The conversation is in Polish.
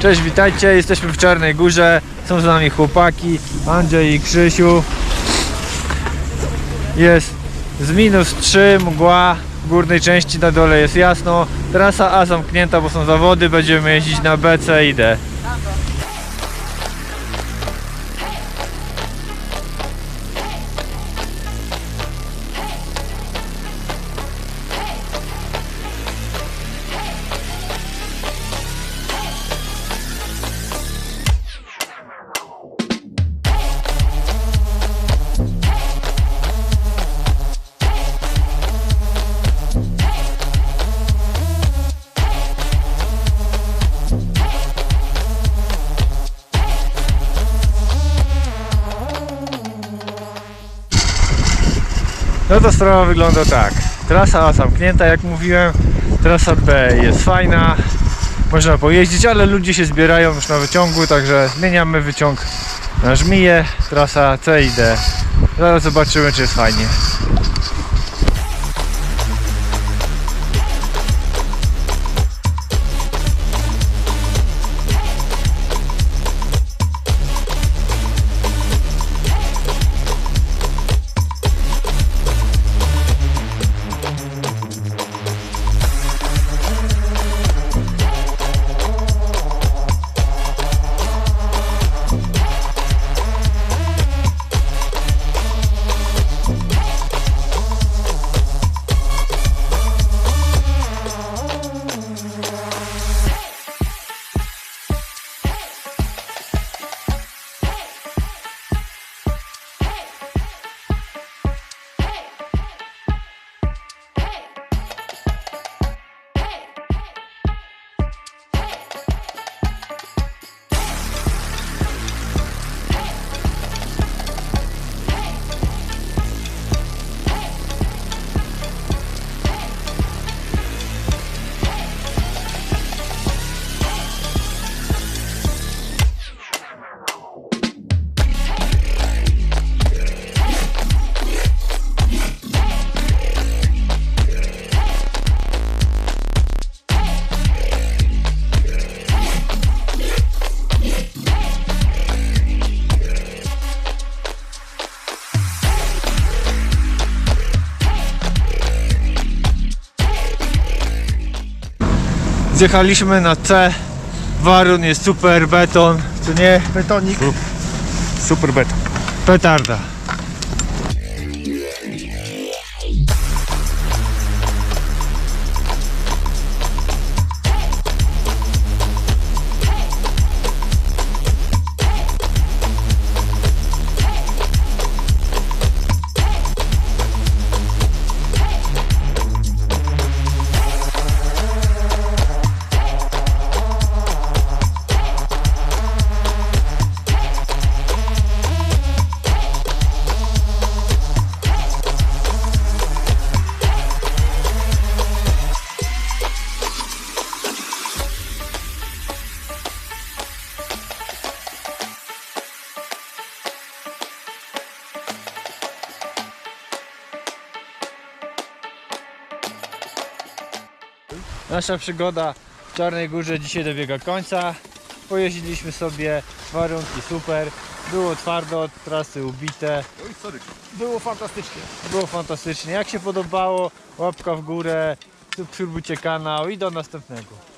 Cześć, witajcie, jesteśmy w Czarnej Górze, są z nami chłopaki, Andrzej i Krzysiu. Jest z minus 3, mgła, w górnej części na dole jest jasno. Trasa A zamknięta, bo są zawody, będziemy jeździć na B, C i D. No to sprawa wygląda tak. Trasa A zamknięta, jak mówiłem. Trasa B jest fajna. Można pojeździć, ale ludzie się zbierają już na wyciągu, także zmieniamy wyciąg na żmiję. Trasa C i D. Zaraz zobaczymy, czy jest fajnie. Zjechaliśmy na C. Warun jest super, beton, czy nie? Betonik. Super beton. Petarda. Nasza przygoda w Czarnej Górze dzisiaj dobiega końca. Pojeździliśmy sobie, warunki super. Było twardo, trasy ubite. Było fantastycznie. Było fantastycznie. Jak się podobało, łapka w górę, subskrybujcie kanał i do następnego.